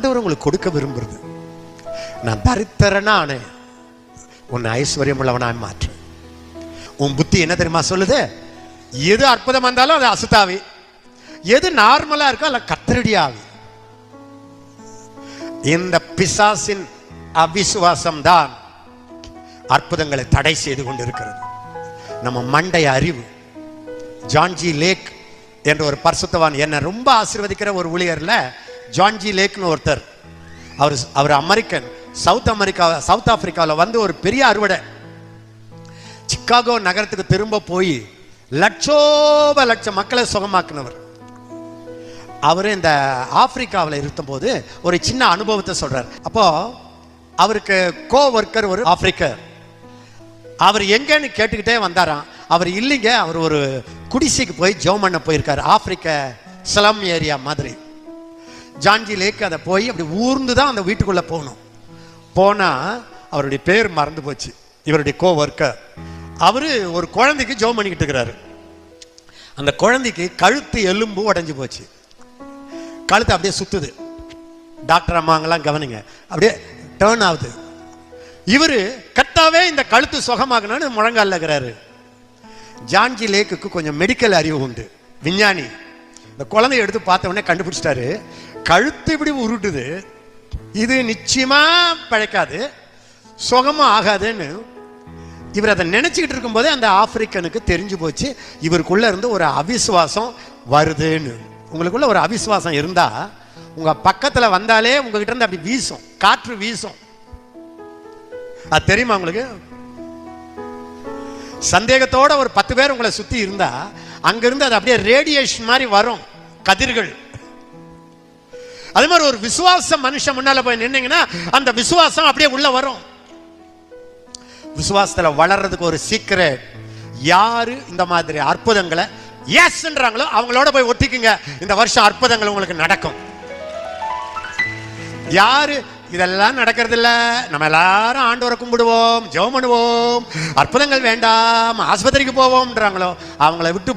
ஆண்டவர் உங்களுக்கு கொடுக்க விரும்புறது. நான் தரித்திரனானே உன்னை ஐஸ்வர்யம் உள்ளவனாய் மாற்று உன் புத்தி என்ன தெரியுமா சொல்லுது? எது அற்புதம் வந்தாலும் அது அசுத்தாவி. எது நார்மலா இருக்கோ அல்ல கத்தரடி இந்த பிசாசின் அவிசுவாசம் தான் அற்புதங்களை தடை செய்து கொண்டிருக்கிறது. நம்ம மண்டை அறிவு. ஜான்ஜி லேக் என்ற ஒரு பரிசுத்தவான் என்னை ரொம்ப ஆசிர்வதிக்கிற ஒரு ஊழியர்ல ஜான்ஜி லேக்னு ஒருத்தர். அவர் அவர் அமெரிக்கன். சவுத் அமெரிக்கா சவுத் ஆப்பிரிக்காவில் வந்து ஒரு பெரிய அறுவடை. சிக்காகோ நகரத்துக்கு திரும்ப போய் லட்சோப லட்சம் மக்களை சுகமாக்குனவர். அவர் இந்த ஆப்பிரிக்காவில் இருந்தபோது ஒரு சின்ன அனுபவத்தை சொல்றார். அப்போ அவருக்கு கோ ஒர்க்கர் ஒரு ஆப்பிரிக்கர். அவர் எங்கன்னு கேட்டுக்கிட்டே வந்தாராம். அவர் இல்லைங்க அவர் ஒரு குடிசைக்கு போய் ஜோமண்ண போயிருக்காரு. ஆப்பிரிக்க ஸ்லம் ஏரியா மாதிரி. ஜான்ஜி லேக் அதை போய் அப்படி ஊர்ந்து தான் அந்த வீட்டுக்குள்ள போகணும் போனா அவருடைய பேர் மறந்து போச்சு. இவருடைய கோ ஒர்க்கர் அவரு ஒரு குழந்தைக்கு ஜெபம் பண்ணிக்கிட்டு இருக்கிறாரு. அந்த குழந்தைக்கு கழுத்து எலும்பு உடைஞ்சு போச்சு. கழுத்து அப்படியே சுத்துது. டாக்டர் அம்மாங்கெல்லாம் கவனிங்க. அப்படியே டேர்ன் ஆகுது. இவரு கத்தாவே இந்த கழுத்து சுகமாகணும்னு முழங்கால இருக்கிறாரு. ஜான்ஜி லேக்குக்கு கொஞ்சம் மெடிக்கல் அறிவு உண்டு. விஞ்ஞானி. இந்த குழந்தைய எடுத்து பார்த்த உடனே கண்டுபிடிச்சிட்டாரு. கழுத்து இப்படி உருட்டுது. இது நிச்சயமா பழைக்காது. சுகமும் ஆகாதுன்னு இவர் அதை நினைச்சுக்கிட்டு இருக்கும்போதே அந்த ஆப்பிரிக்கனுக்கு தெரிஞ்சு போச்சு. இவருக்குள்ள இருந்து ஒரு அவிசுவாசம் வருதுன்னு. உங்களுக்குள்ள ஒரு அவிசுவாசம் இருந்தா உங்க பக்கத்துல வந்தாலே உங்ககிட்ட இருந்து அப்படி வீசும். காற்று வீசும். அது தெரியுமா உங்களுக்கு? சந்தேகத்தோட ஒரு பத்து பேர் உங்களை சுத்தி இருந்தா அங்கிருந்து அது அப்படியே ரேடியேஷன் மாதிரி வரும். கதிர்கள். அதே மாதிரி ஒரு விசுவாச மனுஷன் முன்னால போய் நின்னீங்கன்னா அந்த விசுவாசம் அப்படியே உள்ள வரும். விசுவாசத்துல வளர்றதுக்கு ஒரு சீக்கிரம் யாரு இந்த மாதிரி அற்புதங்களை எஸ்ன்றாங்களோ அவங்களோட போய் ஒட்டிக்குங்க. இந்த வருஷம் அற்புதங்கள் உங்களுக்கு நடக்கும். யாரு? இதெல்லாம் நடக்கிறது இல்ல நம்ம எல்லாரும் ஆண்டவரை கும்பிடுவோம் ஜெபம் பண்ணுவோம். அற்புதங்கள் வேண்டாம் ஆஸ்பத்திரிக்கு போவோம்ன்றாங்களோ அவங்கள விட்டு